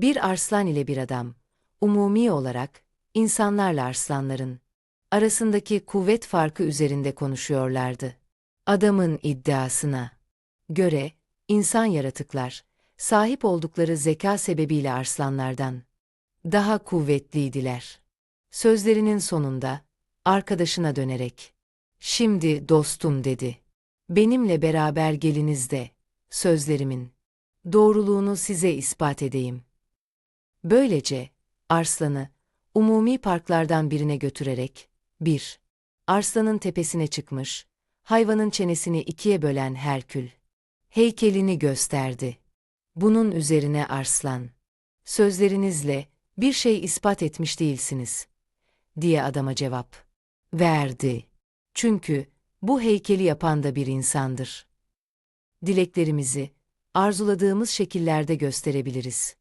Bir arslan ile bir adam, umumi olarak, insanlarla arslanların arasındaki kuvvet farkı üzerinde konuşuyorlardı. Adamın iddiasına göre, insan yaratıklar, sahip oldukları zeka sebebiyle arslanlardan daha kuvvetliydiler. Sözlerinin sonunda, arkadaşına dönerek, Şimdi dostum dedi. Benimle beraber geliniz de, sözlerimin doğruluğunu size ispat edeyim. Böylece, Arslan'ı, umumi parklardan birine götürerek, 1. Arslan'ın tepesine çıkmış, hayvanın çenesini ikiye bölen Herkül, heykelini gösterdi. Bunun üzerine Arslan, sözlerinizle bir şey ispat etmiş değilsiniz, diye adama cevap verdi. Çünkü bu heykeli yapan da bir insandır. Dileklerimizi arzuladığımız şekillerde gösterebiliriz.